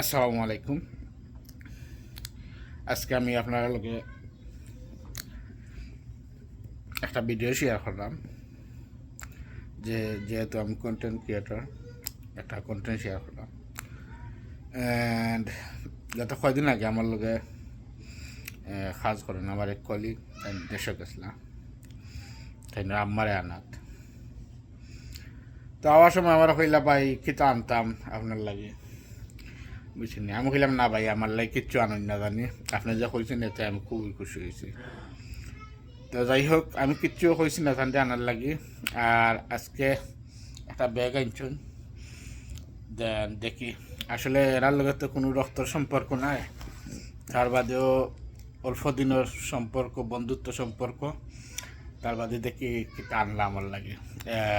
আসসালামু আলাইকুম। আজকে আমি আপনার লগে একটা ভিডিও শেয়ার করলাম, যে যেহেতু আমি কন্টেন্ট ক্রিয়েটর একটা কন্টেন্ট শেয়ার করলাম। অ্যান্ড গত কয়দিন আগে আমার লগে কাজ করেন আমার এক কলিগ দেশে গেছিলাম। তাই না আম্মারে আনাত। তো আওয়ার সময় আমার কইলা, ভাই কিতা আনতাম আপনার লাগে? বুঝছেন আমি কইলাম, না ভাই, আমার লাগে কিচ্ছু আনন্দ না জানি। আপনি যা কইছেন এতে আমি খুবই খুশি হয়েছি। তো যাই হোক, আমি কিচ্ছু কইছি না জানতে আনার লাগি। আর আজকে একটা ব্যাগ আনছুন। দেন দেখি, আসলে এরার লগে তো কোনো রক্তর সম্পর্ক নাই। তার বাদেও অল্প দিনের সম্পর্ক, বন্ধুত্ব সম্পর্ক। তার বাদে দেখি কি আনলাম আমার লাগে।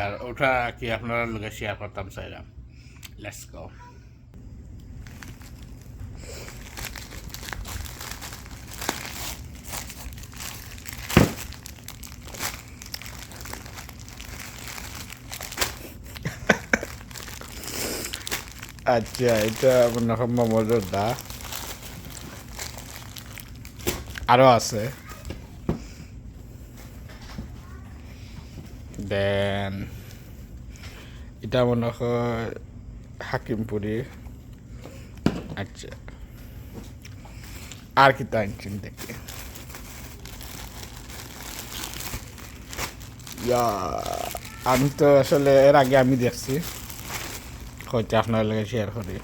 আর ওটা কি আপনার লগে শেয়ার করতাম চাইলাম লেটস গো আচ্ছা এটা হয় মমোজোর দা আরও আছে। দেন, এটা মনে হয় হাকিমপুরি। আচ্ছা আর কি তা আনছেন দেখি। আমি তো আসলে এর আগে আমি দেখছি। হয়তো আপনার লাগে শেয়ার করি।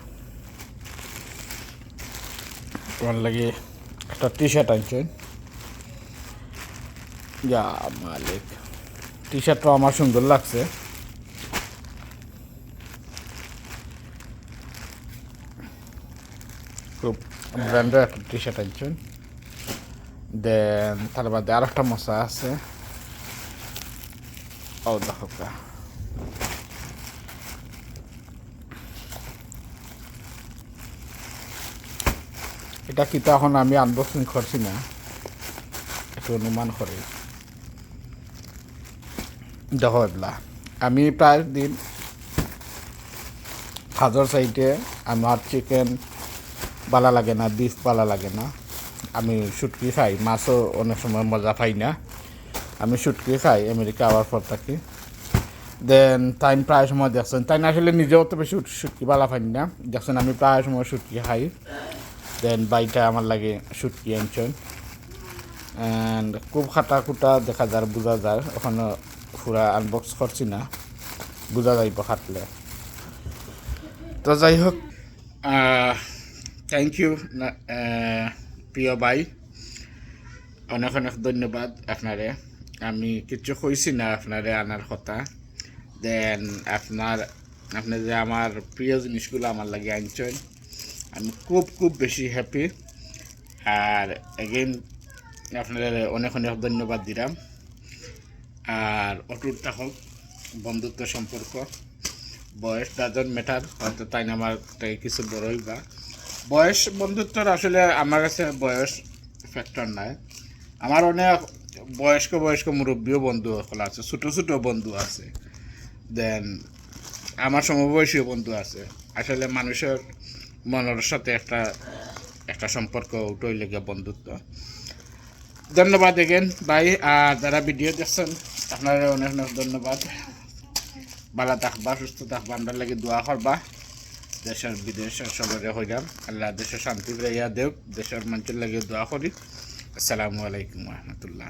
তোমার লাগে একটা টি শার্ট আনছেন। যা মালিক। টি শার্টটা আমার সুন্দর লাগছে। খুব ব্র্যান্ডের একটা টি শার্ট আনছেন। দেন তার বাদে আর একটা মশা আছে। ও, দেখো এটা কি এখন আমি আনবক্সিং করছি না একটু অনুমান করি দেখো এগুলা আমি প্রায় দিন হাজার সাইডে আমার চিকেন বালা লাগে না বিফ বালা লাগে না। আমি শুটকি খাই মাছও অনেক সময় মজা পাই না। আমি শুটকি খাই আমেরিকা আওয়ার পর থাকি। দেন তাই প্রায় সময় দেখছেন তাই আসলে নিজেও তো বেশি শুটকি বালা পাই না। দেখছেন আমি প্রায় সময় শুটকি খাই। দেন বাইটা আমার লাগে শুটকি আনছেন অ্যান্ড খুব খাটা খুটা দেখা যার বোঝা যার ওখানে পুরা আনবক্স করছি না। বোঝা যাইব খাটলে। তো যাই হোক থ্যাংক ইউ প্রিয় ভাই অনেক অনেক ধন্যবাদ আপনারে আমি কিছু কইছি না আপনারে আনার কথা। দেন আপনার আপনি যে আমার প্রিয় জিনিসগুলো আমার লাগে আনছেন আমি খুব খুব বেশি হ্যাপি আর এগেইন আপনাদের অনেক অনেক ধন্যবাদ দিলাম। আর অটুট থাকুক বন্ধুত্ব সম্পর্ক, বয়স ডাজন ম্যাটার হয়তো তাই না আমার তাই কিছু বড়ই বা। বয়স, বন্ধুত্বর আসলে আমার কাছে বয়স ফ্যাক্টর নাই। আমার অনেক বয়স্ক বয়স্ক মুরব্বীও বন্ধু সকল আছে, ছোটো ছোটো বন্ধু আছে। দেন আমার সমবয়সীয় বন্ধু আছে। আসলে মানুষের মনের সাথে একটা একটা সম্পর্ক উঠই লেগে বন্ধুত্ব। ধন্যবাদ এগেন ভাই, আর যারা ভিডিও দেখছেন, আপনারা অনেক অনেক ধন্যবাদ। ভালো থাকবা, সুস্থ থাকবা আমরা লাগে দোয়া করবা। দেশের বিদেশের সবারে হইলাম আল্লাহ দেশের শান্তি ফিরাইয়া দেব দেশের মানুষের লাগে দোয়া করি। আসসালামু আলাইকুম রহমতুল্লাহ।